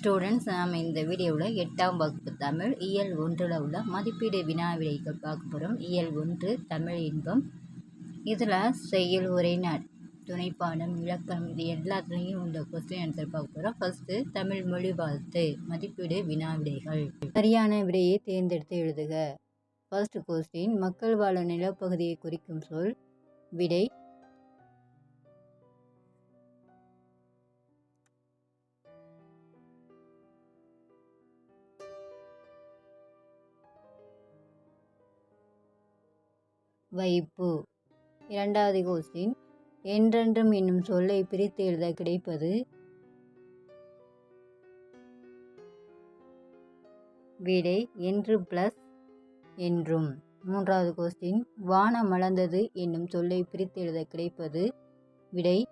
Students நாம் இந்த வீடியோவில் எட்டாம் வகுப்பு தமிழ் இயல் ஒன்றில் உள்ள மதிப்பீடு வினா விடைகள் பார்க்க போகிறோம் இயல் ஒன்று தமிழ் இன்பம். இதில் செயல் உரைநடை துணைப்பாடம் இலக்கணம் இது எல்லாத்துலேயும் இந்த கொஸ்டின் ஆன்சர் பார்க்க போகிறோம் ஃபஸ்ட்டு தமிழ் மொழி வாழ்த்து மதிப்பீடு வினா விடைகள். சரியான விடையை தேர்ந்தெடுத்து எழுதுக. ஃபர்ஸ்ட் கொஸ்டின் மக்கள் வாழும் நிலப்பகுதியை குறிக்கும் சொல் விடை வைப்பு. இரண்டாவது கொஸ்டின் என்றென்றும் என்னும் சொல்லை பிரித்து எழுத கிடைப்பது? விடை என்று பிளஸ் என்றும். மூன்றாவது கொஸ்டின் வானம் மலர்ந்தது என்னும் சொல்லை பிரித்து எழுத கிடைப்பது? விடை.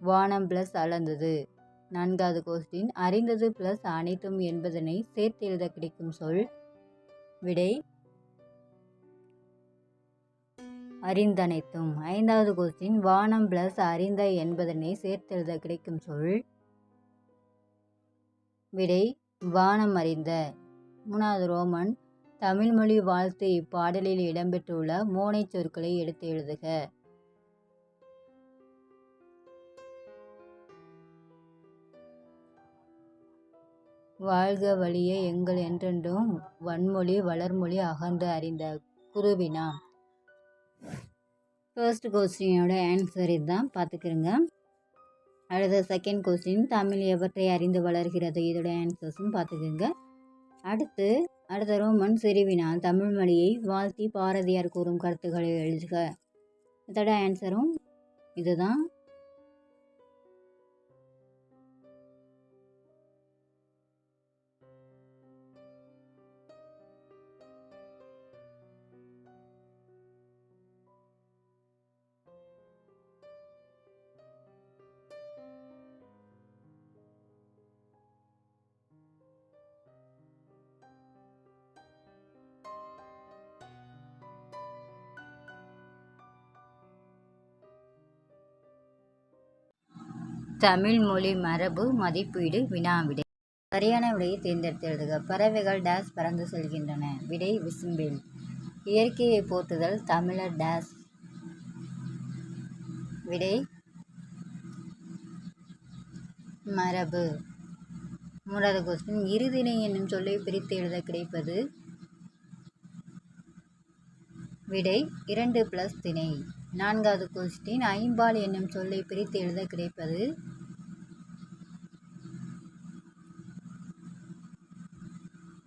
வானம் பிளஸ் அளந்தது. நான்காவது கொஸ்டின் அறிந்தது பிளஸ் அனைத்தும் என்பதனை சேர்த்து எழுத கிடைக்கும் சொல்? விடை. அறிந்தனைத்தும். ஐந்தாவது கொஸ்டின் வானம் பிளஸ் அறிந்த என்பதனை சேர்த்தெழுத கிடைக்கும் சொல்? விடை வானம் அறிந்த. மூணாவது ரோமன் தமிழ்மொழி வாழ்த்து இப்பாடலில் இடம்பெற்றுள்ள மோனை சொற்களை எடுத்து எழுதுக. வாழ்க வழியே எங்கள் என்றென்றும் வன்மொழி வளர்மொழி அகன்று அறிந்த குருவினா ஃபர்ஸ்ட் கொஸ்டினோட ஆன்சர் இதுதான். பார்த்துக்கிறோங்க அடுத்த செகண்ட் கொஸ்டின் தமிழ் எவற்றை அறிந்து வளர்கிறது? இதோட ஆன்சர்ஸும் பார்த்துக்கோங்க. அடுத்து அடுத்த ரோமன் சிறுவினா தமிழ் மொழியை வாழ்த்தி பாரதியார் கூறும் கருத்துக்களை எழுதுக. இதோட ஆன்சரும் இதுதான். தமிழ் மொழி மரபு மதிப்பீடு வினா விடை. சரியான விடையை தேர்ந்தெடுத்து எழுதுக. பறவைகள் டேஸ் பறந்து செல்கின்றன. விடை விசும்பில். இயற்கையை போற்றுதல் தமிழர் டேஸ் விடை மரபு. மூன்றாவது கொஸ்டின் இருதினை என்னும் சொல்லை பிரித்து எழுத கிடைப்பது? விடை இரண்டு பிளஸ் திணை. நான்காவது கொஸ்டின் ஐம்பால் என்னும் சொல்லை பிரித்து எழுத கிடைப்பது.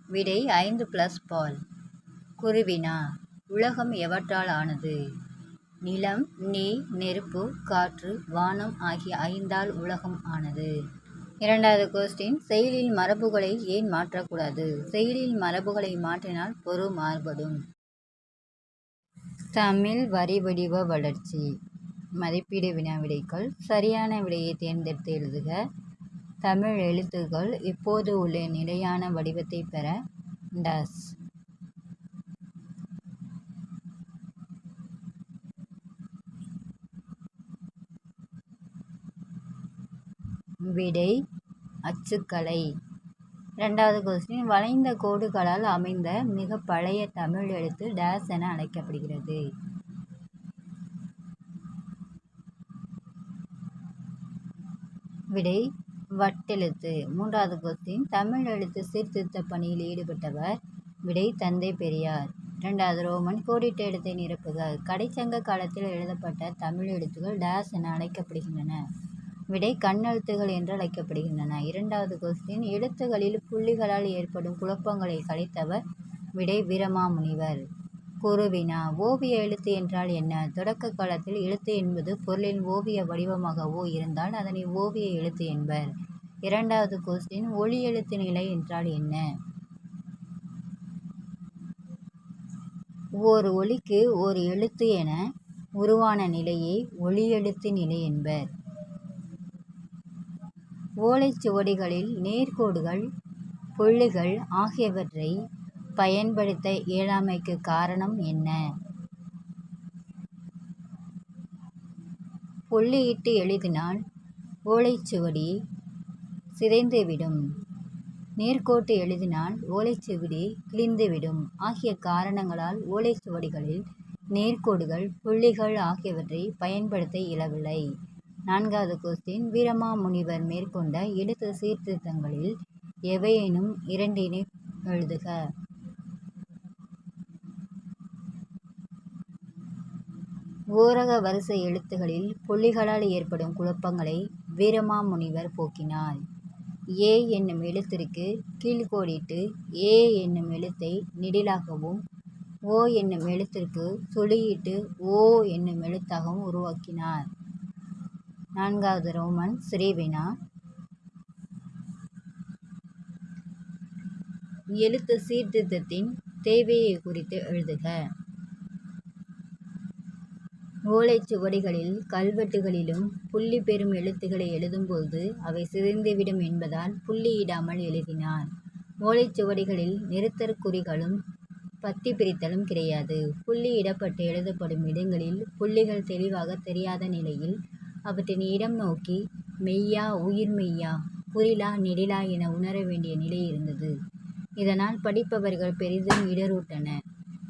விடை ஐந்து பிளஸ் பால். குருவினா உலகம் எவற்றால் ஆனது? நிலம் நீர் நெருப்பு காற்று வானம் ஆகிய ஐந்தால் உலகம் ஆனது. இரண்டாவது கொஸ்டின் செயலில் மரபுகளை ஏன் மாற்றக்கூடாது? செயலில் மரபுகளை மாற்றினால் பொருள் மாறுபடும். தமிழ் வரி வடிவ வளர்ச்சி. மதிப்பீடு வினா விடைகள் சரியான விடையை தேர்ந்தெடுத்து எழுதுக. தமிழ் எழுத்துக்கள் இப்போது உள்ள நிலையான வடிவத்தை பெற டஸ். விடை அச்சுக்கலை. ரெண்டாவது கொஸ்டின் வளைந்த கோடுகளால் அமைந்த மிக பழைய தமிழ் எழுத்து டேஸ் என அழைக்கப்படுகிறது. விடை வட்டெழுத்து. மூன்றாவது கொஸ்டின் தமிழ் எழுத்து சீர்திருத்த பணியில் ஈடுபட்டவர். விடை தந்தை பெரியார். ரெண்டாவது ரோமன் கோடிட்ட எழுத்தை நிரப்புக கடைச்சங்க காலத்தில் எழுதப்பட்ட தமிழ் எழுத்துக்கள் டேஸ் என அழைக்கப்படுகின்றன. விடை கண்ணெழுத்துகள் என்று அழைக்கப்படுகின்றன இரண்டாவது கொஸ்டின் எழுத்துகளில் புள்ளிகளால் ஏற்படும் குழப்பங்களை கழித்தவர் விடை வீரமாமுனிவர். குருவினா ஓவிய எழுத்து என்றால் என்ன? தொடக்க காலத்தில் எழுத்து என்பது பொருளின் ஓவிய வடிவமாகவோ இருந்தால் அதனை ஓவிய எழுத்து என்பர். இரண்டாவது கொஸ்டின் ஒளி எழுத்து நிலை என்றால் என்ன? ஓர் ஒளிக்கு ஒரு எழுத்து என உருவான நிலையை ஒளி எழுத்து நிலை என்பர். ஓலைச்சுவடிகளில் நேர்கோடுகள் புள்ளிகள் ஆகியவற்றை பயன்படுத்த இயலாமைக்கு காரணம் என்ன? புள்ளியிட்டு எழுதினால் ஓலைச்சுவடி சிதைந்துவிடும். நேர்கோட்டு எழுதினால் ஓலைச்சுவடி கிழிந்துவிடும். ஆகிய காரணங்களால் ஓலைச்சுவடிகளில் நேர்க்கோடுகள் புள்ளிகள் ஆகியவற்றை பயன்படுத்த இயலவில்லை. நான்காவது கொஸ்டின் வீரமாமுனிவர் மேற்கொண்ட எழுத்து சீர்திருத்தங்களில் எவையேனும் இரண்டினை எழுதுக. ஓரக வரிசை எழுத்துகளில் புள்ளிகளால் ஏற்படும் குழப்பங்களை வீரமாமுனிவர் போக்கினார். ஏ என்னும் எழுத்திற்கு கீழ்கோடிட்டு ஏ என்னும் எழுத்தை நெடிலாகவும் ஓ என்னும் எழுத்திற்கு சொல்லியிட்டு ஓ என்னும் எழுத்தாகவும் உருவாக்கினார். நான்காவது ரோமன் சிறைவினா எழுத்து சீர்திருத்தத்தின் தேவையை குறித்து எழுதுக. ஓலைச்சுவடிகளில் கல்வெட்டுகளிலும் புள்ளி பெறும் எழுத்துகளை எழுதும்போது அவை சிதைந்துவிடும் என்பதால் புள்ளியிடாமல் எழுதினார். ஓலைச்சுவடிகளில் நிறுத்தற்குறிகளும் பத்தி பிரித்தலும் கிடையாது. புள்ளி இடப்பட்டு எழுதப்படும் இடங்களில் புள்ளிகள் தெளிவாக தெரியாத நிலையில் அவற்றின் இடம் நோக்கி மெய்யா உயிர்மெய்யா புரிலா நெடிலா என உணர வேண்டிய நிலை இருந்தது. இதனால் படிப்பவர்கள் பெரிதும் இடரூட்டன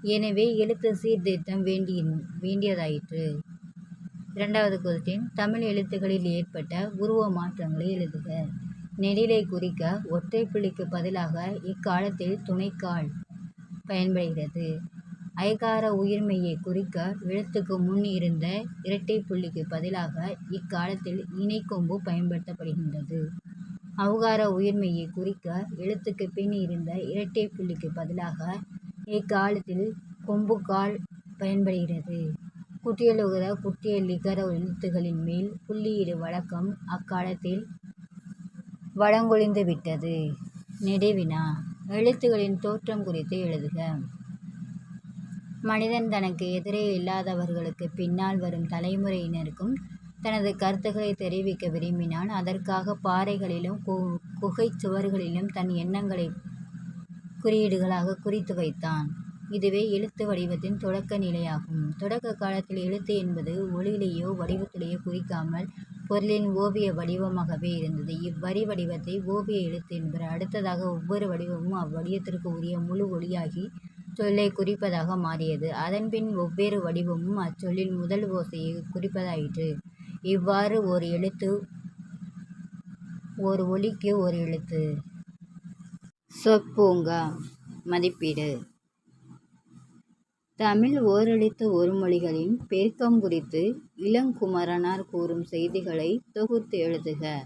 எனவே எழுத்து சீர்திருத்தம் வேண்டியதாயிற்று. இரண்டாவது குரத்தின் தமிழ் எழுத்துக்களில் ஏற்பட்ட உருவ மாற்றங்களை எழுதுக. நெடிலை குறிக்க ஒற்றை புள்ளிக்கு பதிலாக இக்காலத்தில் துணைக்கால் பயன்படுகிறது. ஐகார உயிர்மெய்யைக் குறிக்க எழுத்துக்கு முன் இருந்த இரட்டைப் புள்ளிக்குப் பதிலாக இக்காலத்தில் இணைக்கொம்பு பயன்படுத்தப்படுகின்றது. ஔகார உயிர்மெய்யைக் குறிக்க எழுத்துக்குப் பின் இருந்த இரட்டைப் புள்ளிக்குப் பதிலாக இக்காலத்தில் கொம்புக்கால் பயன்படுகிறது. குட்டியலுகர குட்டியலிகர லிகர எழுத்துகளின் மேல் புள்ளியிடும் வழக்கம் அக்காலத்தில் வழங்கொழிந்துவிட்டது நெடுவினா எழுத்துகளின் தோற்றம் குறித்து எழுதுக. மனிதன் தனக்கு எதிரே இல்லாதவர்களுக்குப் பின்னால் வரும் தலைமுறையினருக்கும் தனது கருத்துக்களை தெரிவிக்க விரும்பினான் அதற்காகப் பாறைகளிலும் கு குகைச் சுவர்களிலும் தன் எண்ணங்களை குறியீடுகளாகக் குறித்து வைத்தான். இதுவே எழுத்து வடிவத்தின் தொடக்க நிலையாகும். தொடக்க காலத்தில் எழுத்து என்பது ஒளியிலேயோ வடிவத்திலேயோ குறிக்காமல் பொருளின் ஓவிய வடிவமாகவே இருந்தது. இவ்வரி வடிவத்தை ஓவிய எழுத்து என்பர். அடுத்ததாக ஒவ்வொரு வடிவமும் அவ்வடிவத்திற்கு உரிய முழு ஒளியாகி சொல்லைக் குறிப்பதாக மாறியது. அதன்பின் ஒவ்வொரு வடிவமும் அச்சொல்லின் முதல் ஓசையைக் குறிப்பதாயிற்று. இவ்வாறு ஓர் எழுத்து ஒரு ஒலிக்கு ஒரு எழுத்து. சொற்பூங்கா மதிப்பீடு தமிழ் ஓரெழுத்து ஒரு மொழிகளின் பெருக்கம் குறித்து இளங்குமரனார் கூறும் செய்திகளைத் தொகுத்து எழுதுக.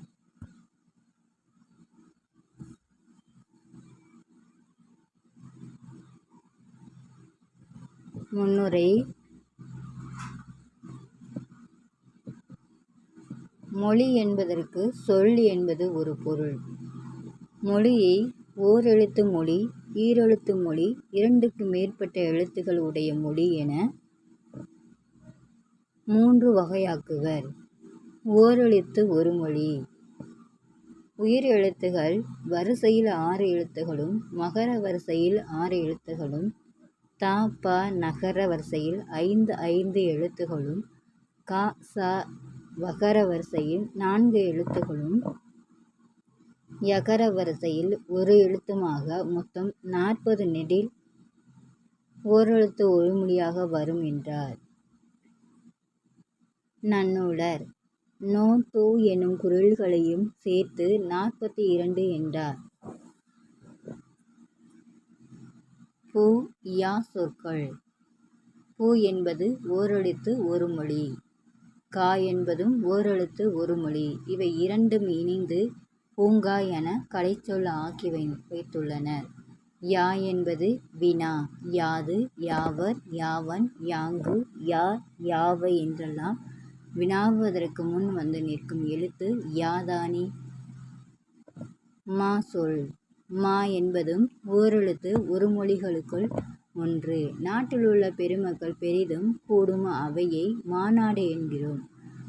முன்னுரை மொழி என்பதற்கு சொல் என்பது ஒரு பொருள். மொழியை ஓரெழுத்து மொழி ஈரெழுத்து மொழி இரண்டுக்கு மேற்பட்ட எழுத்துக்கள் உடைய மொழி என மூன்று வகையாக்குவர். ஓரெழுத்து ஒரு மொழி. உயிர் எழுத்துகள் வரிசையில் ஆறு எழுத்துகளும் மகர வரிசையில் ஆறு எழுத்துகளும் த ப நகர வரிசையில் ஐந்து ஐந்து எழுத்துகளும் க ச வகர வரிசையில் நான்கு எழுத்துகளும் யகர வரிசையில் ஒரு எழுத்துமாக மொத்தம் நாற்பது நெடில் ஓரெழுத்து ஒரு மொழியாக வரும் என்றார். நன்னூலர் நோ தூ எனும் குரல்களையும் சேர்த்து நாற்பத்தி இரண்டு என்றார். பூ யா சொற்கள் பூ என்பது ஓரெழுத்து ஒரு மொழி. கா என்பதும் ஓரெழுத்து ஒரு மொழி. இவை இரண்டும் இணைந்து பூங்கா என கலைச்சொல் ஆக்கி வை வைத்துள்ளனர். யா என்பது வினா யாது யாவர் யாவன் யாங்கு யார் யாவை என்றெல்லாம் வினாவுவதற்கு முன் வந்து நிற்கும் எழுத்து யாதானி? மா சொல் மா என்பதும் ஓரெழுத்து ஒரு மொழிகளுக்குள் ஒன்று. நாட்டிலுள்ள பெருமக்கள் பெரிதும் கூடும் அவையை மாநாடு என்கிறோம்.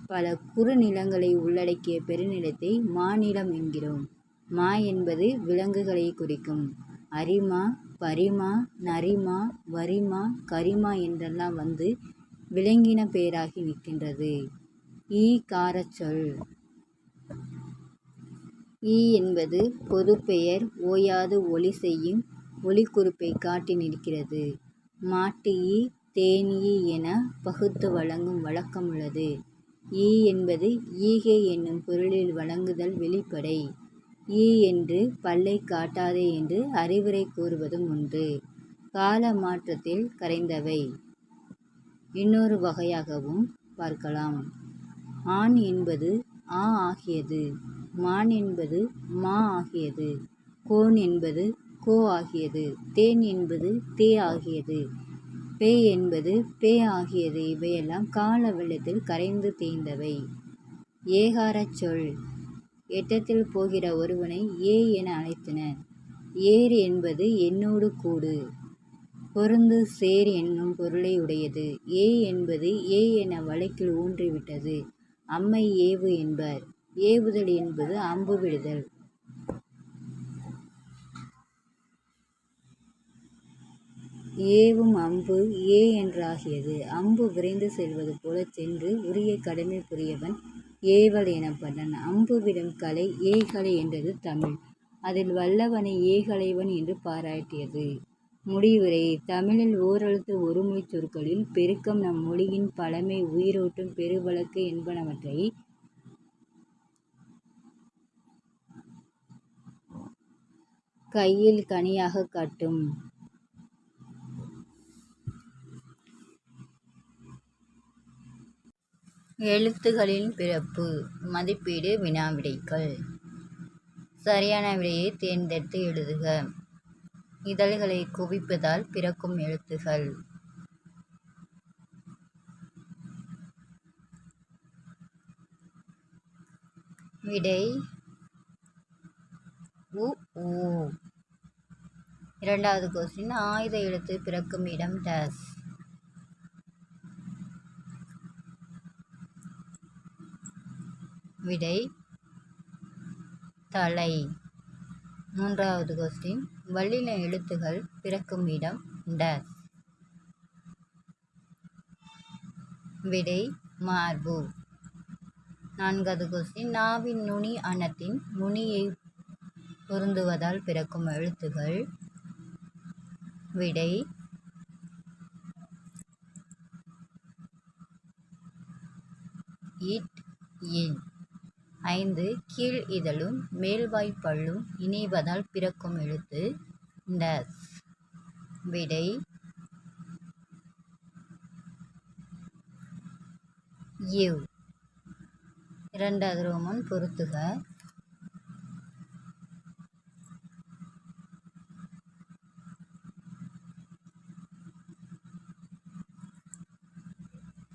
பல குறுநிலங்களை உள்ளடக்கிய பெருநிலத்தை மாநிலம் என்கிறோம். மா என்பது விலங்குகளைக் குறிக்கும். அரிமா பரிமா நரிமா வரிமா கரிமா என்றெல்லாம் வந்து விலங்கினப் பெயராகி நிற்கின்றது. ஈ காரச் சொல் ஈ என்பது பொதுப்பெயர் ஓயாது ஒலி செய்யும் ஒலிக்குறிப்பைக் காட்டி நிற்கிறது. மாட்டு ஈ தேனீ எனப் பகுத்து வழங்கும் வழக்கமுள்ளது. ஈ என்பது ஈகை என்னும் பொருளில் வழங்குதல் வெளிப்படை. ஈ என்று பல்லைக் காட்டாதே என்று அறிவுரை கூறுவதும் உண்டு. கால மாற்றத்தில் கரைந்தவை. இன்னொரு வகையாகவும் பார்க்கலாம். ஆன் என்பது ஆ ஆகியது. மான் என்பது மா ஆகியது. கோன் என்பது கோ ஆகியது. தேன் என்பது தே ஆகியது. பே என்பது பே ஆகியது. இவையெல்லாம் கால வெள்ளத்தில் கரைந்து தேய்ந்தவை. ஏகாரச் சொல். எட்டத்தில் போகிற ஒருவனை ஏ என அழைத்தனர். ஏர் என்பது என்னோடு கூடு. பொருந்து சேர் என்னும் பொருளை உடையது. ஏ என்பது ஏ என வழக்கில் ஊன்றிவிட்டது. அம்மை ஏவு என்பர். ஏவுதல் என்பது அம்பு விடுதல். ஏவும் அம்பு ஏ என்றாகியது. அம்பு விரைந்து செல்வது போலச் சென்று உரிய கடமை புரியவன் ஏவல் எனப்பட்டான். அம்பு விடும் கலை ஏகலை என்றது தமிழ். அதில் வல்லவனை ஏகலைவன் என்று பாராட்டியது. முடிவுரை தமிழில் ஓரெழுத்து ஒருமொழிச் சொற்களில் பெருக்கம் நம் மொழியின் பழமை உயிரோட்டம் பெருவழக்கு என்பனவற்றை கையில் கனியாகக் காட்டும். எழுத்துகளின் பிறப்பு மதிப்பீடு வினாவிடைகள் சரியான விடையைத் தேர்ந்தெடுத்து எழுதுக. இதழ்களை குவிப்பதால் பிறக்கும் எழுத்துகள். விடை உ ஊ. இரண்டாவது கொஸ்டின் ஆயுத எழுத்து பிறக்கும் இடம் டேஸ். விடை தலை. மூன்றாவது கொஸ்டின் வல்லின எழுத்துகள் பிறக்கும் இடம் டேஸ். விடை மார்பு. நான்காவது கொஸ்டின் நாவின் நுனி அண்ணத்தின் நுனியைப் பொருந்துவதால் பிறக்கும் எழுத்துகள். விடை இட் இன். ஐந்து கீழ் இதழும் மேல்வாய்ப்பல்லும் இணைவதால் பிறக்கும் எழுத்து டஸ் விடை யூ இரண்டாவது ரோமன் பொருத்துக.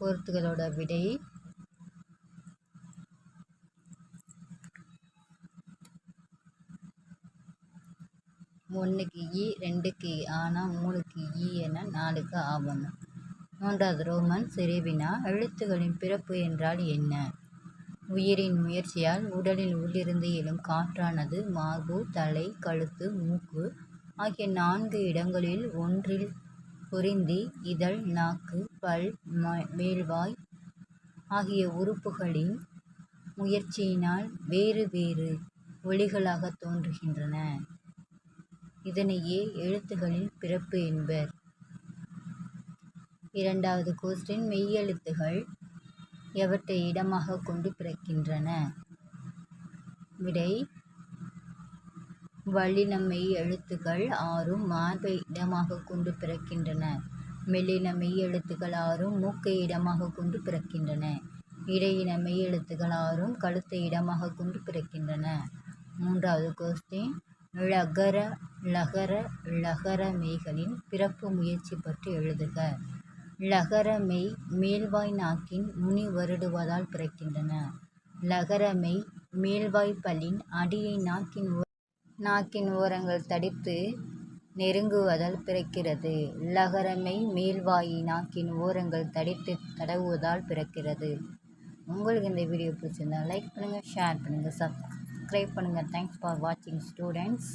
பொருத்துகளோட விடை ஒன்றுக்கு இ ரெண்டுக்கு ஆனால் மூணுக்கு ஈ என நாலுக்கு ஆவணம். மூன்றாவது ரோமன் சிறுவினா எழுத்துகளின் பிறப்பு என்றால் என்ன? உயிரின் முயற்சியால் உடலில் உள்ளிருந்து எழும் காற்றானது மார்பு தலை கழுத்து மூக்கு ஆகிய நான்கு இடங்களில் ஒன்றில் பொருந்தி இதழ் நாக்கு பல் மேல்வாய் ஆகிய உறுப்புகளின் முயற்சியினால் வேறு வேறு ஒலிகளாகத் தோன்றுகின்றன. இதனையே எழுத்துகளின் பிறப்பு என்பர். இரண்டாவது கொஸ்டின் மெய்யெழுத்துகள் எவற்றை இடமாக கொண்டு பிறக்கின்றன? விடை வல்லின மெய் எழுத்துகள் ஆறும் மார்பை இடமாகக் கொண்டு பிறக்கின்றன. மெல்லின எழுத்துக்கள் ஆறும் மூக்கை இடமாக கொண்டு பிறக்கின்றன. இடையின மெய் எழுத்துகள் ஆறும் கழுத்தை இடமாகக் கொண்டு பிறக்கின்றன. மூன்றாவது கொஸ்டின் ழகர ளகர ழகர மெய்களின் பிறப்பு முயற்சி பற்றி எழுதுக. ழகர மெய் மேல்வாய் நாக்கின் நுனி வருடுவதால் பிறக்கின்றன. லகர மெய் மேல்வாய்ப் பல்லின் அடியை நாக்கின் ஓ நாக்கின் ஓரங்கள் தடித்து நெருங்குவதால் பிறக்கிறது. ழகர மெய் நாக்கின் ஓரங்கள் தடித்து தடவுவதால் பிறக்கிறது. உங்களுக்கு இந்த வீடியோ பிடிச்சிருந்தா லைக் பண்ணுங்கள் ஷேர் பண்ணுங்கள் சப் சப்ஸ்கிரைப் பண்ணுங்க. தேங்க்ஸ் ஃபார் வாட்சிங் ஸ்டூடெண்ட்ஸ்